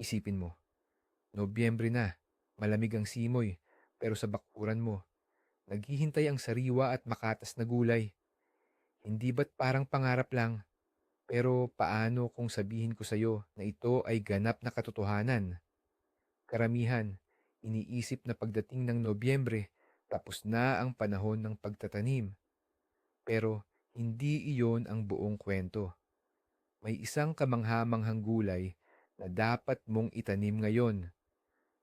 Isipin mo, Nobyembre na, malamig ang simoy, pero sa bakuran mo, naghihintay ang sariwa at makatas na gulay. Hindi ba't parang pangarap lang? Pero paano kung sabihin ko sa'yo na ito ay ganap na katotohanan? Karamihan, iniisip na pagdating ng Nobyembre, tapos na ang panahon ng pagtatanim. Pero hindi iyon ang buong kwento. May isang kamanghamanghang gulay na dapat mong itanim ngayon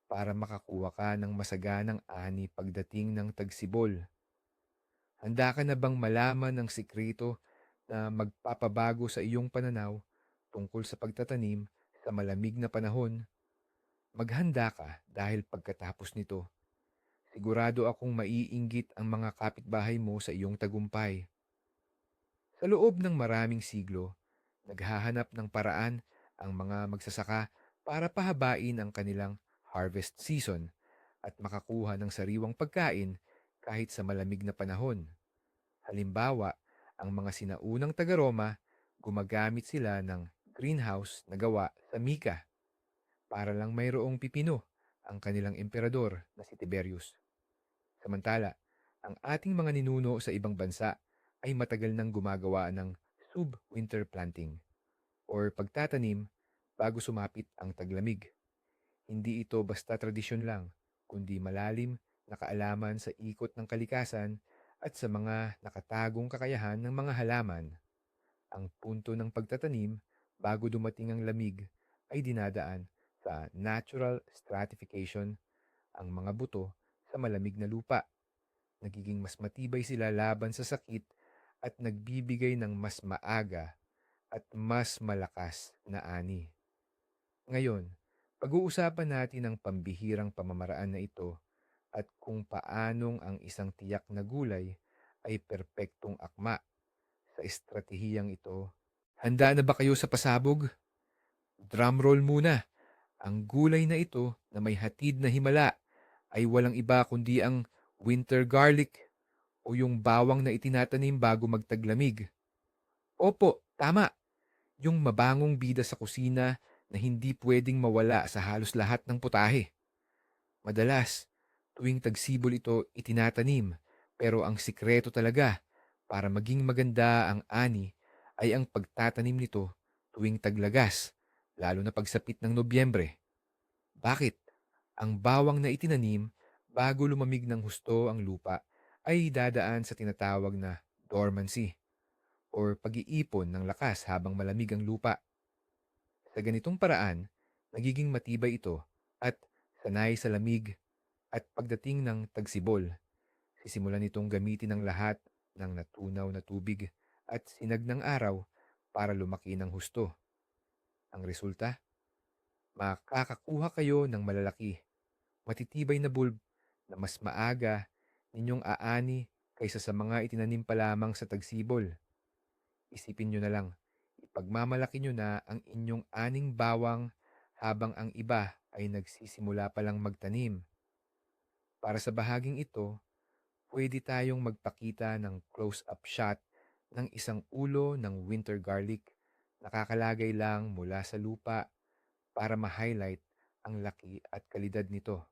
para makakuha ka ng masaganang ani pagdating ng tagsibol. Handa ka na bang malaman ng sikreto na magpapabago sa iyong pananaw tungkol sa pagtatanim sa malamig na panahon? Maghanda ka dahil pagkatapos nito, sigurado akong maiinggit ang mga kapitbahay mo sa iyong tagumpay. Sa loob ng maraming siglo, naghahanap ng paraan ang mga magsasaka para pahabain ang kanilang harvest season at makakuha ng sariwang pagkain kahit sa malamig na panahon. Halimbawa, ang mga sinaunang taga-Roma, gumagamit sila ng greenhouse na gawa sa mika para lang mayroong pipino ang kanilang emperador na si Tiberius. Samantala, ang ating mga ninuno sa ibang bansa ay matagal nang gumagawa ng sub-winter planting or pagtatanim bago sumapit ang taglamig. Hindi ito basta tradisyon lang, kundi malalim na kaalaman sa ikot ng kalikasan at sa mga nakatagong kakayahan ng mga halaman. Ang punto ng pagtatanim bago dumating ang lamig ay dinadaan sa natural stratification ang mga buto sa malamig na lupa. Nagiging mas matibay sila laban sa sakit at nagbibigay ng mas maaga at mas malakas na ani. Ngayon, pag-uusapan natin ang pambihirang pamamaraan na ito at kung paanong ang isang tiyak na gulay ay perpektong akma sa estratehiyang ito. Handa na ba kayo sa pasabog? Drumroll muna. Ang gulay na ito na may hatid na himala ay walang iba kundi ang winter garlic o yung bawang na itinatanim bago magtaglamig. Opo, tama. Yung mabangong bida sa kusina na hindi pwedeng mawala sa halos lahat ng putahe. Madalas, tuwing tagsibol ito itinatanim, pero ang sikreto talaga para maging maganda ang ani ay ang pagtatanim nito tuwing taglagas, lalo na pagsapit ng Nobyembre. Bakit? Ang bawang na itinanim bago lumamig ng husto ang lupa ay dadaan sa tinatawag na dormancy or pag-iipon ng lakas habang malamig ang lupa. Sa ganitong paraan, nagiging matibay ito at sanay sa lamig at pagdating ng tagsibol. Sisimulan itong gamitin ng lahat ng natunaw na tubig at sinag ng araw para lumaki ng husto. Ang resulta? Makakakuha kayo ng malalaki, matitibay na bulb na mas maaga ninyong aani kaysa sa mga itinanim pa lamang sa tagsibol. Isipin nyo na lang, ipagmamalaki nyo na ang inyong aning bawang habang ang iba ay nagsisimula pa lang magtanim. Para sa bahaging ito, pwede tayong magpakita ng close-up shot ng isang ulo ng winter garlic na kakalagay lang mula sa lupa para ma-highlight ang laki at kalidad nito.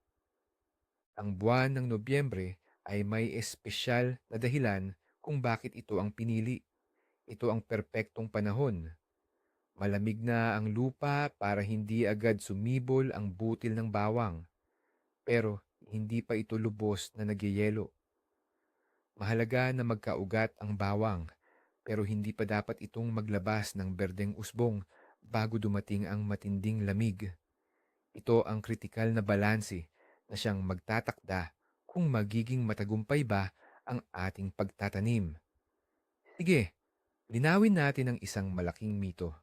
Ang buwan ng Nobyembre ay may espesyal na dahilan kung bakit ito ang pinili. Ito ang perpektong panahon. Malamig na ang lupa para hindi agad sumibol ang butil ng bawang. Pero hindi pa ito lubos na nagyayelo. Mahalaga na magkaugat ang bawang, pero hindi pa dapat itong maglabas ng berdeng usbong bago dumating ang matinding lamig. Ito ang kritikal na balanse na siyang magtatakda kung magiging matagumpay ba ang ating pagtatanim. Sige, linawin natin ang isang malaking mito.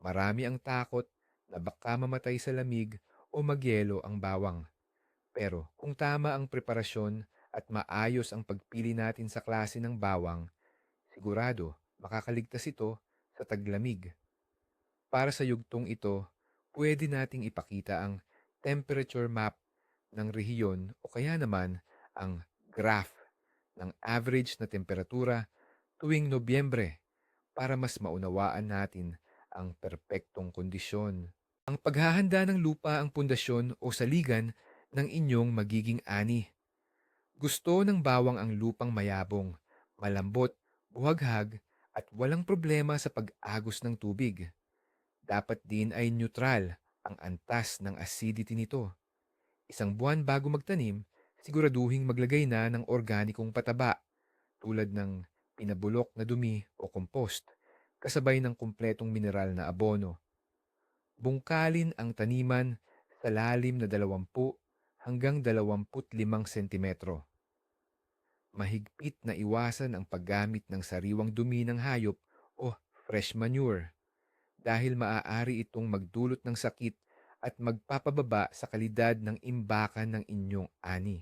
Marami ang takot na baka mamatay sa lamig o magyelo ang bawang. Pero kung tama ang preparasyon at maayos ang pagpili natin sa klase ng bawang, sigurado makakaligtas ito sa taglamig. Para sa yugtong ito, pwede nating ipakita ang temperature map ng rehiyon o kaya naman ang graph ng average na temperatura tuwing Nobyembre para mas maunawaan natin ang perpektong kondisyon Ang paghahanda ng lupa ang pundasyon o saligan ng inyong magiging ani. Gusto ng bawang ang lupang mayabong, malambot, buhaghag, at walang problema sa pag-agos ng tubig. Dapat din ay neutral ang antas ng acidity nito. Isang buwan bago magtanim, siguraduhing maglagay na ng organikong pataba tulad ng pinabulok na dumi o compost, kasabay ng kumpletong mineral na abono. Bungkalin ang taniman sa lalim na 20 hanggang 25 sentimetro. Mahigpit na iwasan ang paggamit ng sariwang dumi ng hayop o fresh manure dahil maaari itong magdulot ng sakit at magpapababa sa kalidad ng imbakan ng inyong ani.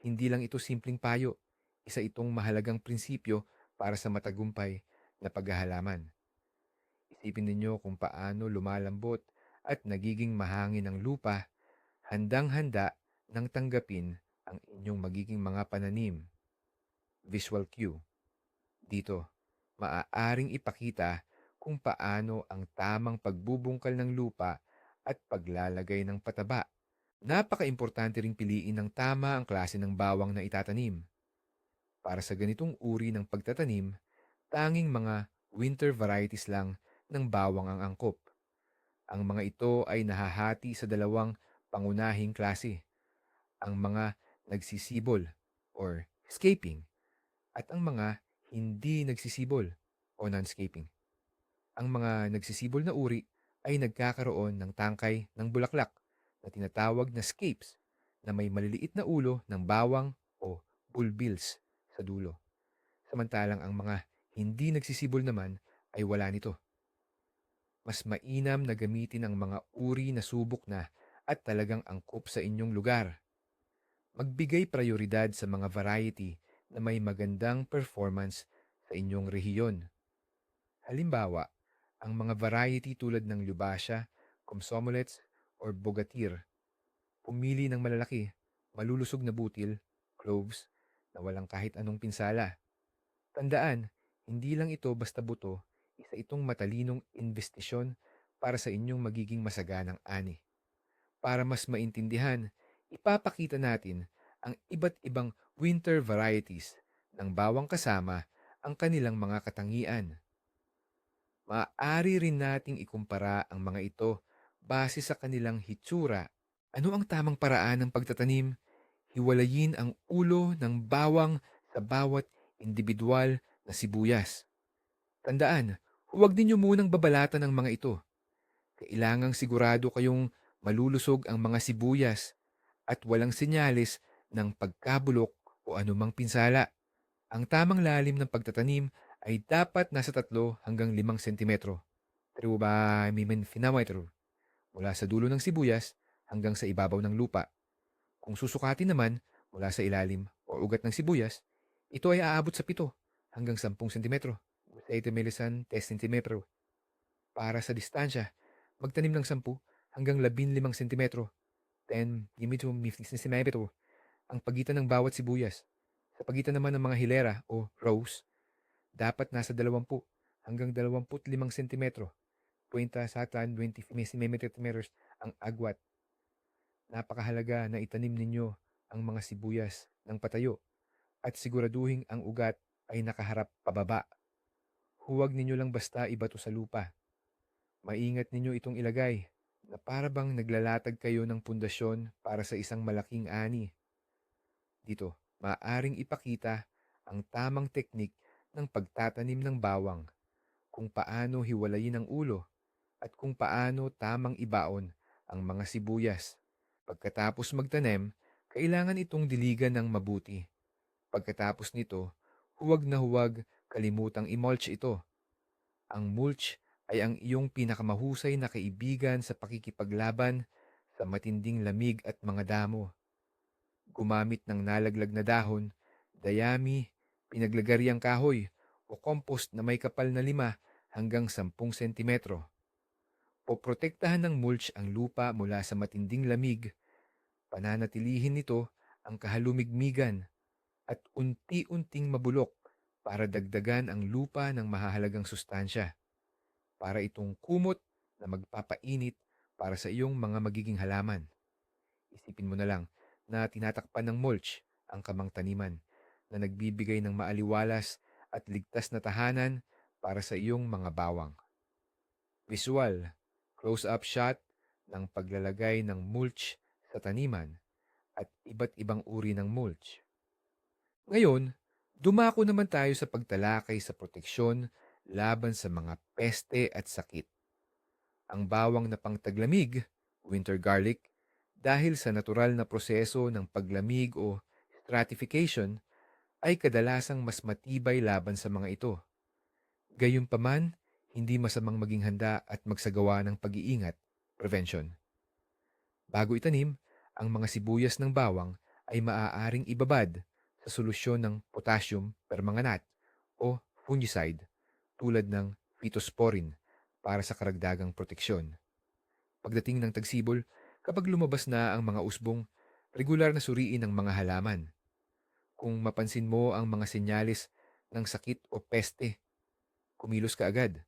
Hindi lang ito simpleng payo, isa itong mahalagang prinsipyo para sa matagumpay na paghahalaman. Isipin ninyo kung paano lumalambot at nagiging mahangin ang lupa, handang-handa nang tanggapin ang inyong magiging mga pananim. Visual cue. Dito, maaaring ipakita kung paano ang tamang pagbubungkal ng lupa at paglalagay ng pataba. Napaka-importante ring piliin ng tama ang klase ng bawang na itatanim. Para sa ganitong uri ng pagtatanim, tanging mga winter varieties lang ng bawang ang angkop. Ang mga ito ay nahahati sa dalawang pangunahing klase. Ang mga nagsisibol or scaping at ang mga hindi nagsisibol o non-scaping. Ang mga nagsisibol na uri ay nagkakaroon ng tangkay ng bulaklak na tinatawag na scapes na may maliliit na ulo ng bawang o bulbils sa dulo. Samantalang ang mga hindi nagsisibol naman ay wala nito. Mas mainam na gamitin ang mga uri na subok na at talagang angkop sa inyong lugar. Magbigay prioridad sa mga variety na may magandang performance sa inyong rehiyon. Halimbawa, ang mga variety tulad ng Lubasha, Comsomolets, or Bogatir. Pumili ng malalaki, malulusog na butil, cloves, na walang kahit anong pinsala. Tandaan, hindi lang ito basta buto, isa itong matalinong investisyon para sa inyong magiging masaganang ani. Para mas maintindihan, ipapakita natin ang iba't ibang winter varieties ng bawang kasama ang kanilang mga katangian. Maaari rin nating ikumpara ang mga ito base sa kanilang hitsura. Ano ang tamang paraan ng pagtatanim? Hiwalayin ang ulo ng bawang sa bawat individual na sibuyas. Tandaan, huwag ninyo munang babalatan ang mga ito. Kailangang sigurado kayong malulusog ang mga sibuyas at walang senyales ng pagkabulok o anumang pinsala. Ang tamang lalim ng pagtatanim ay dapat nasa 3 hanggang 5 sentimetro. True ba, mimen finametro? Mula sa dulo ng sibuyas hanggang sa ibabaw ng lupa. Kung susukatin naman mula sa ilalim o ugat ng sibuyas, ito ay aabot sa 7 hanggang 10 sentimetro. Sa 8 milisan, 10 sentimetro. Para sa distansya, magtanim ng 10 hanggang 15 sentimetro. 10 to 15 sentimetro ang pagitan ng bawat sibuyas. Sa pagitan naman ng mga hilera o rows, dapat nasa 20 hanggang 25 sentimetro. Puwenta sa atan 20 centimeters ang agwat. Napakahalaga na itanim ninyo ang mga sibuyas ng patayo at siguraduhin ang ugat ay nakaharap pababa. Huwag ninyo lang basta ibato sa lupa. Maingat ninyo itong ilagay na para bang naglalatag kayo ng pundasyon para sa isang malaking ani. Dito, maaaring ipakita ang tamang teknik ng pagtatanim ng bawang, kung paano hiwalayin ang ulo, at kung paano tamang ibaon ang mga sibuyas. Pagkatapos magtanim, kailangan itong diligan ng mabuti. Pagkatapos nito, huwag na huwag kalimutang imulch ito. Ang mulch ay ang iyong pinakamahusay na kaibigan sa pakikipaglaban sa matinding lamig at mga damo gumamit ng nalaglag na dahon, dayami, pinaglagariang kahoy o compost na may kapal na 5 hanggang 10 sentimetro. Poprotektahan ng mulch ang lupa mula sa matinding lamig, pananatilihin nito ang kahalumigmigan at unti-unting mabulok para dagdagan ang lupa ng mahahalagang sustansya para itong kumot na magpapainit para sa iyong mga magiging halaman. Isipin mo na lang na tinatakpan ng mulch ang kamang taniman na nagbibigay ng maaliwalas at ligtas na tahanan para sa iyong mga bawang. Visual, close-up shot ng paglalagay ng mulch sa taniman at iba't ibang uri ng mulch. Ngayon, dumako naman tayo sa pagtalakay sa proteksyon laban sa mga peste at sakit. Ang bawang na pangtaglamig, winter garlic, dahil sa natural na proseso ng paglamig o stratification, ay kadalasang mas matibay laban sa mga ito. Gayunpaman, hindi masamang maging handa at magsagawa ng pag-iingat, prevention. Bago itanim, ang mga sibuyas ng bawang ay maaaring ibabad sa solusyon ng potassium permanganate o fungicide tulad ng phytosporin para sa karagdagang proteksyon. Pagdating ng tagsibol, kapag lumabas na ang mga usbong, regular na suriin ang mga halaman. Kung mapansin mo ang mga senyalis ng sakit o peste, kumilos ka agad.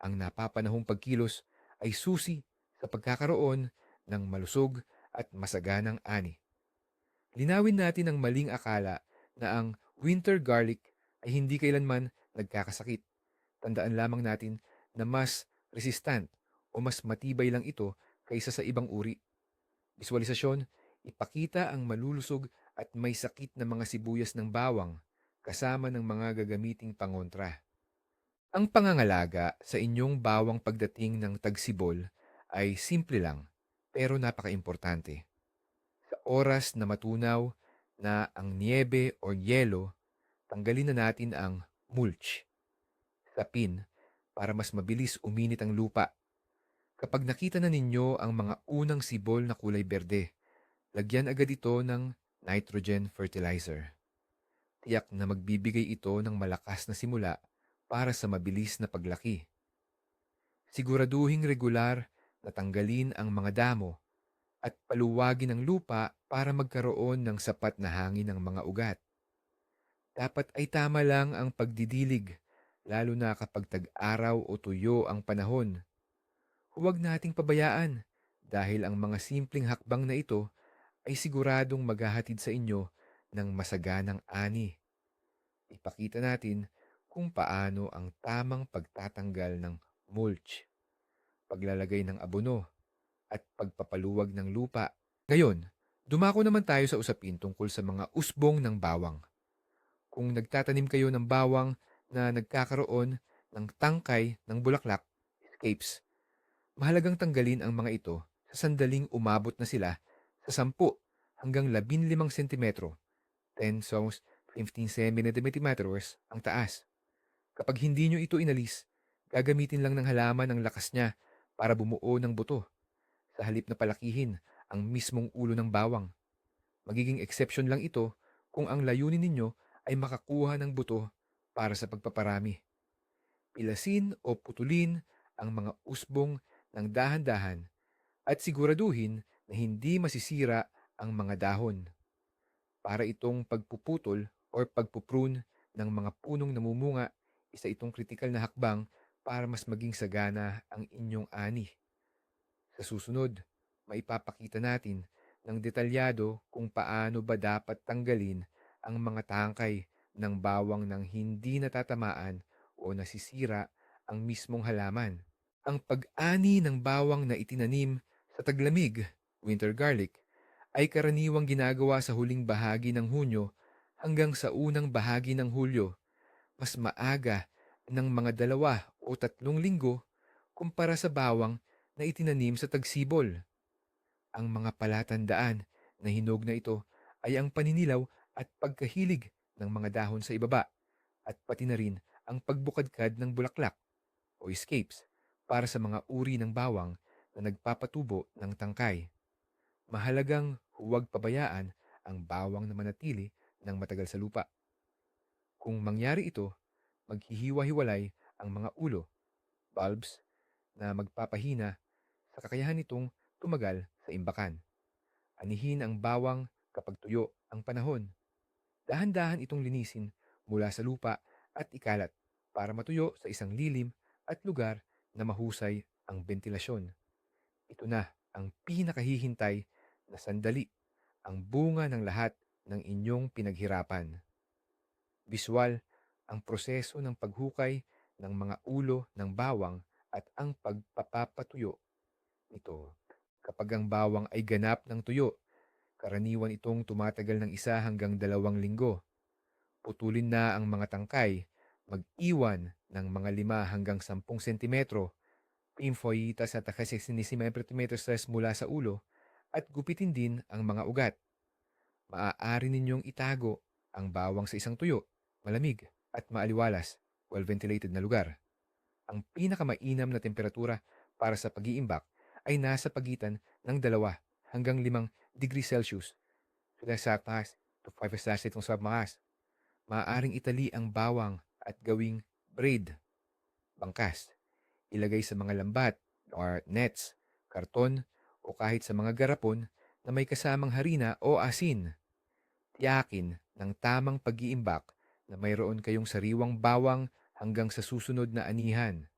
Ang napapanahong pagkilos ay susi sa pagkakaroon ng malusog at masaganang ani. Linawin natin ang maling akala na ang winter garlic ay hindi kailanman nagkakasakit. Tandaan lamang natin na mas resistant o mas matibay lang ito kaysa sa ibang uri. Visualisasyon, ipakita ang malulusog at may sakit na mga sibuyas ng bawang kasama ng mga gagamiting pangontra. Ang pangangalaga sa inyong bawang pagdating ng tagsibol ay simple lang pero napaka-importante. Sa oras na matunaw na ang niebe o yelo, tanggalin na natin ang mulch, sapin, para mas mabilis uminit ang lupa. Kapag nakita na ninyo ang mga unang sibol na kulay berde, lagyan agad ito ng nitrogen fertilizer. Tiyak na magbibigay ito ng malakas na simula para sa mabilis na paglaki. Siguraduhing regular na tanggalin ang mga damo at paluwagin ang lupa para magkaroon ng sapat na hangin ng mga ugat. Dapat ay tama lang ang pagdidilig, lalo na kapag tag-araw o tuyo ang panahon. Huwag nating pabayaan dahil ang mga simpleng hakbang na ito ay siguradong maghahatid sa inyo ng masaganang ani. Ipakita natin kung paano ang tamang pagtatanggal ng mulch, paglalagay ng abono, at pagpapaluwag ng lupa. Ngayon, dumako naman tayo sa usapin tungkol sa mga usbong ng bawang. Kung nagtatanim kayo ng bawang na nagkakaroon ng tangkay ng bulaklak, escapes, mahalagang tanggalin ang mga ito sa sandaling umabot na sila sa 10 hanggang 15 cm, 10 songs 15 cm ang taas. Kapag hindi nyo ito inalis, gagamitin lang ng halaman ang lakas niya para bumuo ng buto. Sa halip na palakihin ang mismong ulo ng bawang. Magiging exception lang ito kung ang layunin ninyo ay makakuha ng buto para sa pagpaparami. Pilasin o putulin ang mga usbong ng dahan-dahan at siguraduhin na hindi masisira ang mga dahon. Para itong pagpuputol o pagpuprune ng mga punong namumunga isa itong kritikal na hakbang para mas maging sagana ang inyong ani. Sa susunod, maipapakita natin ng detalyado kung paano ba dapat tanggalin ang mga tangkay ng bawang ng hindi natatamaan o nasisira ang mismong halaman. Ang pag-ani ng bawang na itinanim sa taglamig, winter garlic, ay karaniwang ginagawa sa huling bahagi ng Hunyo hanggang sa unang bahagi ng Hulyo mas maaga ng mga dalawa o tatlong linggo kumpara sa bawang na itinanim sa tagsibol. Ang mga palatandaan na hinog na ito ay ang paninilaw at pagkahilig ng mga dahon sa ibaba at pati na rin ang pagbukadkad ng bulaklak o escapes para sa mga uri ng bawang na nagpapatubo ng tangkay. Mahalagang huwag pabayaan ang bawang na manatili ng matagal sa lupa. Kung mangyari ito, maghihiwa-hiwalay ang mga ulo, bulbs, na magpapahina sa kakayahan nitong tumagal sa imbakan. Anihin ang bawang kapag tuyo ang panahon. Dahan-dahan itong linisin mula sa lupa at ikalat para matuyo sa isang lilim at lugar na mahusay ang ventilasyon. Ito na ang pinakahihintay na sandali, ang bunga ng lahat ng inyong pinaghirapan. Biswal, ang proseso ng paghukay ng mga ulo ng bawang at ang pagpapapatuyo nito. Kapag ang bawang ay ganap ng tuyo, karaniwan itong tumatagal ng isa hanggang dalawang linggo. Putulin na ang mga tangkay, mag-iwan ng mga lima hanggang sampung sentimetro, pinfoyitas at centimeters mula sa ulo, at gupitin din ang mga ugat. Maaari ninyong itago ang bawang sa isang tuyo, malamig at maaliwalas, well-ventilated na lugar. Ang pinakamainam na temperatura para sa pag-iimbak ay nasa pagitan ng 2 hanggang 5 degrees Celsius. Sudah sa taas to 5 slash itong sa makas. Maaaring itali ang bawang at gawing braid, bangkas. Ilagay sa mga lambat or nets, karton o kahit sa mga garapon na may kasamang harina o asin. Tiyakin ng tamang pag-iimbak na mayroon kayong sariwang bawang hanggang sa susunod na anihan.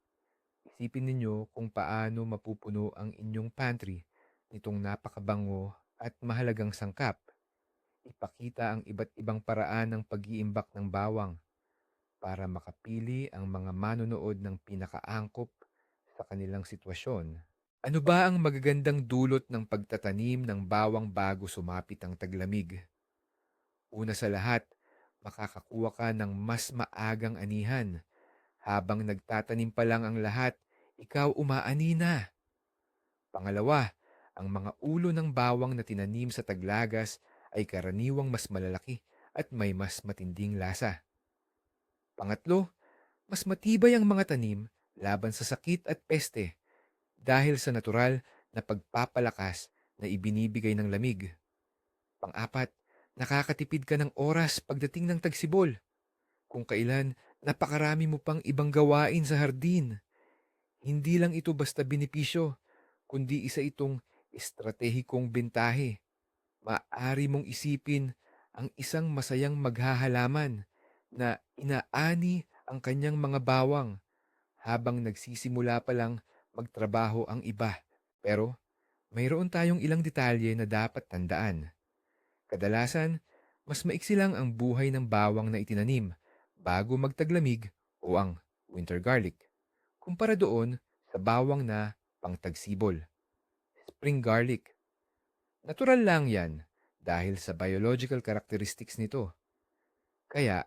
Isipin ninyo kung paano mapupuno ang inyong pantry nitong napakabango at mahalagang sangkap. Ipakita ang iba't ibang paraan ng pag-iimbak ng bawang para makapili ang mga manonood ng pinakaangkop sa kanilang sitwasyon. Ano ba ang magagandang dulot ng pagtatanim ng bawang bago sumapit ang taglamig? Una sa lahat, makakakuha ka ng mas maagang anihan. Habang nagtatanim pa lang ang lahat, ikaw umaani na. Pangalawa, ang mga ulo ng bawang na tinanim sa taglagas ay karaniwang mas malalaki at may mas matinding lasa. Pangatlo, mas matibay ang mga tanim laban sa sakit at peste dahil sa natural na pagpapalakas na ibinibigay ng lamig. Pang-apat, nakakatipid ka ng oras pagdating ng tagsibol. Kung kailan, napakarami mo pang ibang gawain sa hardin. Hindi lang ito basta benepisyo, kundi isa itong estratehikong bentahe. Maaari mong isipin ang isang masayang maghahalaman na inaani ang kanyang mga bawang habang nagsisimula pa lang magtrabaho ang iba. Pero mayroon tayong ilang detalye na dapat tandaan. Kadalasan, mas maiksi lang ang buhay ng bawang na itinanim bago magtaglamig o ang winter garlic, kumpara doon sa bawang na pangtagsibol, spring garlic. Natural lang yan dahil sa biological characteristics nito. Kaya,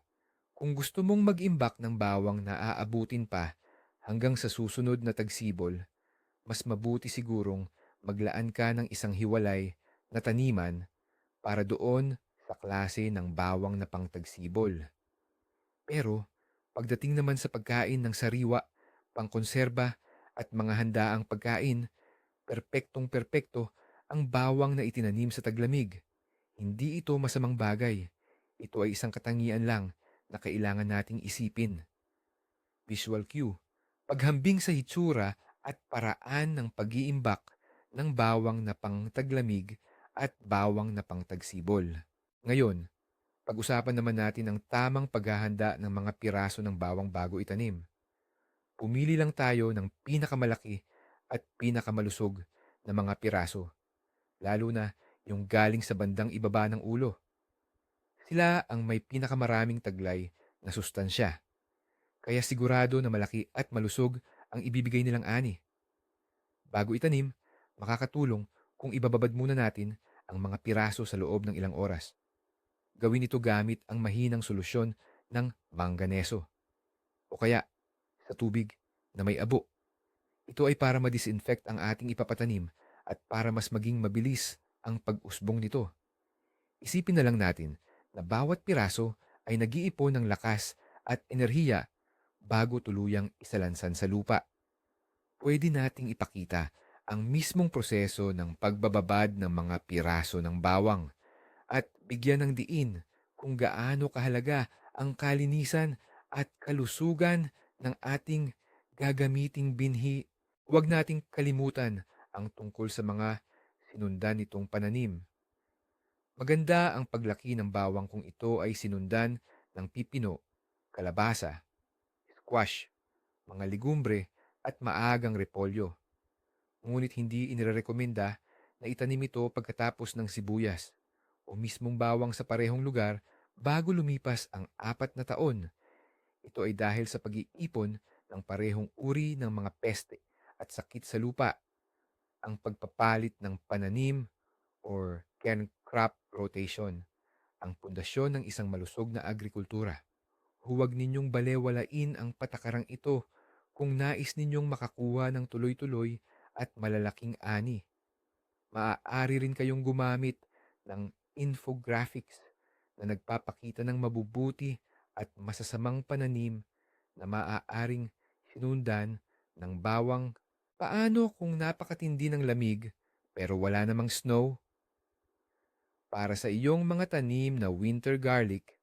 kung gusto mong mag-imbak ng bawang na aabutin pa hanggang sa susunod na tagsibol, mas mabuti sigurong maglaan ka ng isang hiwalay na taniman para doon sa klase ng bawang na pangtagsibol. Pero, pagdating naman sa pagkain ng sariwa, pangkonserba at mga handaang pagkain, perpektong perpekto ang bawang na itinanim sa taglamig. Hindi ito masamang bagay. Ito ay isang katangian lang na kailangan nating isipin. Visual cue, paghambing sa hitsura at paraan ng pag-iimbak ng bawang na pangtaglamig at bawang na pangtagsibol. Ngayon, pag-usapan naman natin ang tamang paghahanda ng mga piraso ng bawang bago itanim. Pumili lang tayo ng pinakamalaki at pinakamalusog na mga piraso, lalo na yung galing sa bandang ibaba ng ulo. Sila ang may pinakamaraming taglay na sustansya. Kaya sigurado na malaki at malusog ang ibibigay nilang ani. Bago itanim, makakatulong kung ibababad muna natin ang mga piraso sa loob ng ilang oras. Gawin ito gamit ang mahinang solusyon ng mangganeso o kaya sa tubig na may abo. Ito ay para ma-disinfect ang ating ipapatanim at para mas maging mabilis ang pag-usbong nito. Isipin na lang natin na bawat piraso ay nag-iipon ng lakas at enerhiya bago tuluyang isalansan sa lupa. Pwede nating ipakita ang mismong proseso ng pagbababad ng mga piraso ng bawang at bigyan ng diin kung gaano kahalaga ang kalinisan at kalusugan ng ating gagamiting binhi. Huwag nating kalimutan ang tungkol sa mga sinundan nitong pananim. Maganda ang paglaki ng bawang kung ito ay sinundan ng pipino, kalabasa, squash, mga ligumbre at maagang repolyo. ngunit hindi inirekomenda na itanim ito pagkatapos ng sibuyas o mismong bawang sa parehong lugar bago lumipas ang apat na taon. Ito ay dahil sa pag-iipon ng parehong uri ng mga peste at sakit sa lupa, ang pagpapalit ng pananim or can crop rotation, ang pundasyon ng isang malusog na agrikultura. Huwag ninyong balewalain ang patakarang ito kung nais ninyong makakuha ng tuloy-tuloy at malalaking ani. Maaari rin kayong gumamit ng infographics na nagpapakita ng mabubuti at masasamang pananim na maaaring sinundan ng bawang paano kung napakatindi ng lamig pero wala namang snow? Para sa iyong mga tanim na winter garlic,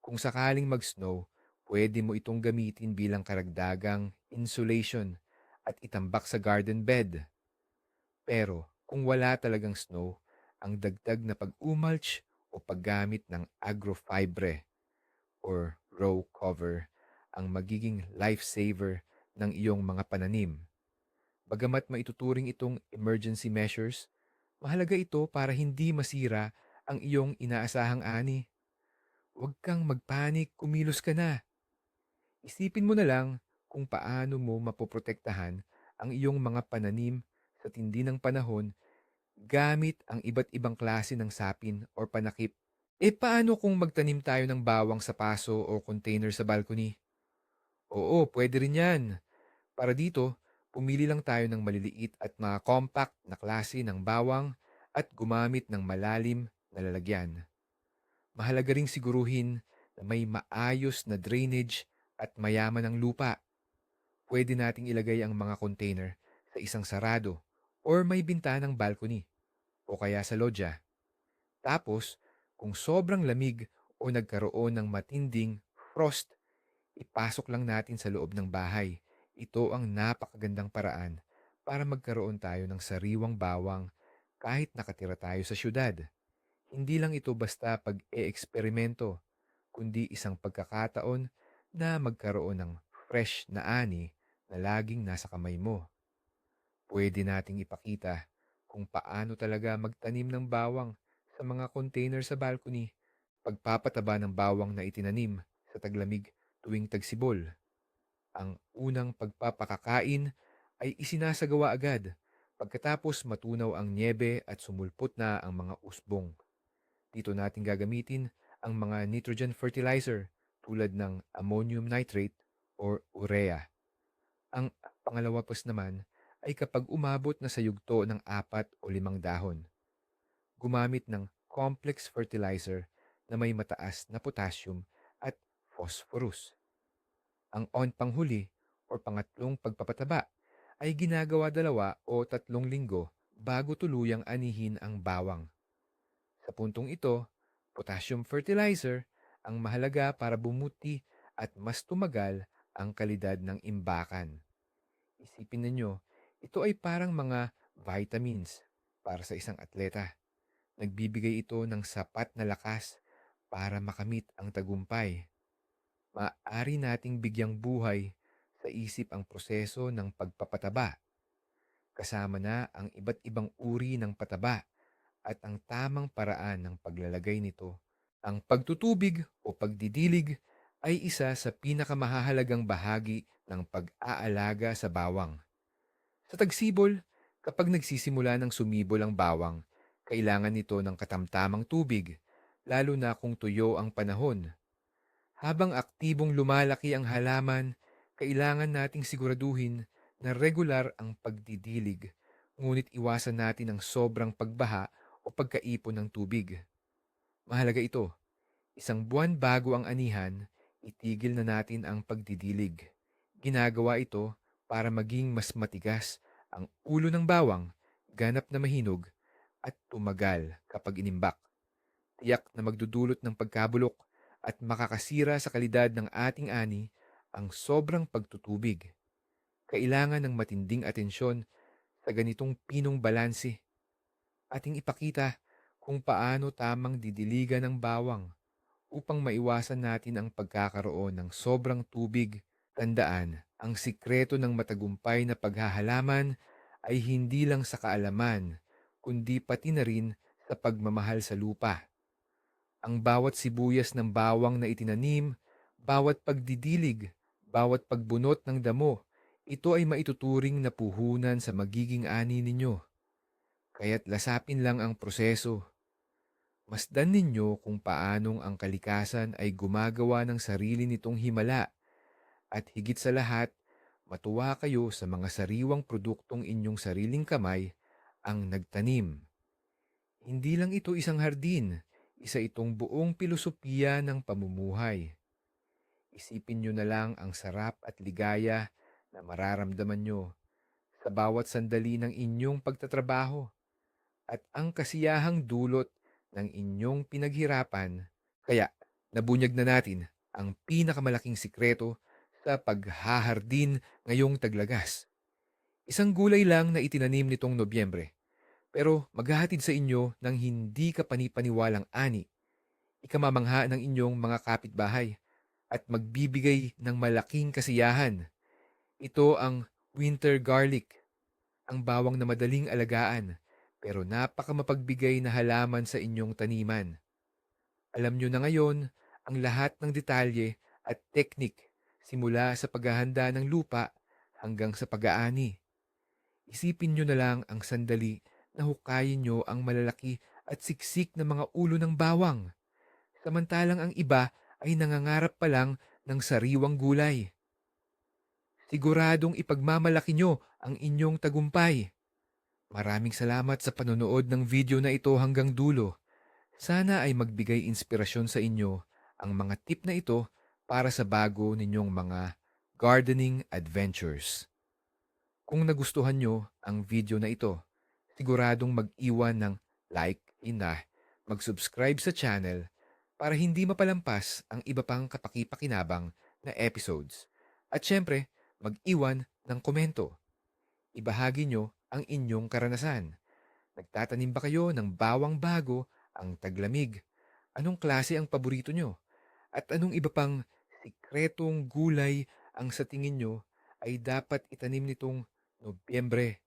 kung sakaling mag-snow, pwede mo itong gamitin bilang karagdagang insulation at itambak sa garden bed. Pero kung wala talagang snow, ang dagdag na pag-umulch o paggamit ng agrofibre or row cover ang magiging lifesaver ng iyong mga pananim. Bagamat maituturing itong emergency measures, mahalaga ito para hindi masira ang iyong inaasahang ani. Huwag kang magpanik, kumilos ka na. Isipin mo na lang kung paano mo mapoprotektahan ang iyong mga pananim sa tindi ng panahon gamit ang iba't ibang klase ng sapin or panakip. E paano kung magtanim tayo ng bawang sa paso o container sa balcony? Oo, pwede rin yan. Para dito, pumili lang tayo ng maliliit at mga compact na klase ng bawang at gumamit ng malalim na lalagyan. Mahalaga ring siguruhin na may maayos na drainage at mayaman ang lupa. Pwede nating ilagay ang mga container sa isang sarado or may bintanang balcony o kaya sa lodya. Tapos, kung sobrang lamig o nagkaroon ng matinding frost, ipasok lang natin sa loob ng bahay. Ito ang napakagandang paraan para magkaroon tayo ng sariwang bawang kahit nakatira tayo sa syudad. Hindi lang ito basta pag-e-eksperimento, kundi isang pagkakataon na magkaroon ng fresh na ani na laging nasa kamay mo. Pwede nating ipakita kung paano talaga magtanim ng bawang sa mga container sa balcony, pagpapataba ng bawang na itinanim sa taglamig tuwing tagsibol. Ang unang pagpapakakain ay isinasagawa agad pagkatapos matunaw ang niebe at sumulpot na ang mga usbong. Dito natin gagamitin ang mga nitrogen fertilizer tulad ng ammonium nitrate or urea. Ang pangalawa pas naman ay kapag umabot na sa yugto ng apat o limang dahon. Gumamit ng complex fertilizer na may mataas na potassium at phosphorus. Ang on panghuli o pangatlong pagpapataba ay ginagawa dalawa o tatlong linggo bago tuluyang anihin ang bawang. Sa puntong ito, potassium fertilizer ang mahalaga para bumuti at mas tumagal ang kalidad ng imbakan. Isipin ninyo ito ay parang mga vitamins para sa isang atleta. Nagbibigay ito ng sapat na lakas para makamit ang tagumpay. Maaari nating bigyang buhay sa isip ang proseso ng pagpapataba. Kasama na ang iba't ibang uri ng pataba at ang tamang paraan ng paglalagay nito. Ang pagtutubig o pagdidilig ay isa sa pinakamahahalagang bahagi ng pag-aalaga sa bawang. Sa tagsibol, kapag nagsisimula ng sumibol ang bawang, kailangan nito ng katamtamang tubig, lalo na kung tuyo ang panahon. Habang aktibong lumalaki ang halaman, kailangan nating siguraduhin na regular ang pagdidilig, ngunit iwasan natin ang sobrang pagbaha o pagkaipon ng tubig. Mahalaga ito. Isang buwan bago ang anihan, itigil na natin ang pagdidilig. Ginagawa ito para maging mas matigas ang ulo ng bawang, ganap na mahinog, at tumagal kapag inimbak. Tiyak na magdudulot ng pagkabulok at makakasira sa kalidad ng ating ani ang sobrang pagtutubig. Kailangan ng matinding atensyon sa ganitong pinong balanse. Ating ipakita kung paano tamang didiligan ng bawang upang maiwasan natin ang pagkakaroon ng sobrang tubig Tandaan, ang sikreto ng matagumpay na paghahalaman ay hindi lang sa kaalaman, kundi pati na rin sa pagmamahal sa lupa. Ang bawat sibuyas ng bawang na itinanim, bawat pagdidilig, bawat pagbunot ng damo, ito ay maituturing na puhunan sa magiging ani ninyo. Kaya't lasapin lang ang proseso. Masdan ninyo kung paanong ang kalikasan ay gumagawa ng sarili nitong himala at higit sa lahat, matuwa kayo sa mga sariwang produktong inyong sariling kamay ang nagtanim. Hindi lang ito isang hardin, isa itong buong pilosopiya ng pamumuhay. Isipin nyo na lang ang sarap at ligaya na mararamdaman nyo sa bawat sandali ng inyong pagtatrabaho at ang kasiyahang dulot ng inyong pinaghirapan. Kaya, nabunyag na natin ang pinakamalaking sikreto sa paghahardin ngayong taglagas. Isang gulay lang na itinanim nitong Nobyembre, pero maghahatid sa inyo ng hindi ka panipaniwalang ani. Ikamamangha ng inyong mga kapitbahay at magbibigay ng malaking kasiyahan. Ito ang winter garlic, ang bawang na madaling alagaan pero napakamapagbigay na halaman sa inyong taniman. Alam nyo na ngayon ang lahat ng detalye at teknik simula sa paghahanda ng lupa hanggang sa pag-aani. Isipin nyo na lang ang sandali na hukayin nyo ang malalaki at siksik na mga ulo ng bawang. Samantalang ang iba ay nangangarap pa lang ng sariwang gulay. Siguradong ipagmamalaki nyo ang inyong tagumpay. Maraming salamat sa panonood ng video na ito hanggang dulo. Sana ay magbigay inspirasyon sa inyo ang mga tip na ito para sa bago ninyong mga gardening adventures. Kung nagustuhan nyo ang video na ito, siguradong mag-iwan ng like, ina, mag-subscribe sa channel para hindi mapalampas ang iba pang kapakipakinabang na episodes. At syempre, mag-iwan ng komento. Ibahagi nyo ang inyong karanasan. Nagtatanim ba kayo ng bawang bago ang taglamig? Anong klase ang paborito nyo? At anong iba pang sikretong gulay ang sa tingin nyo ay dapat itanim nitong Nobyembre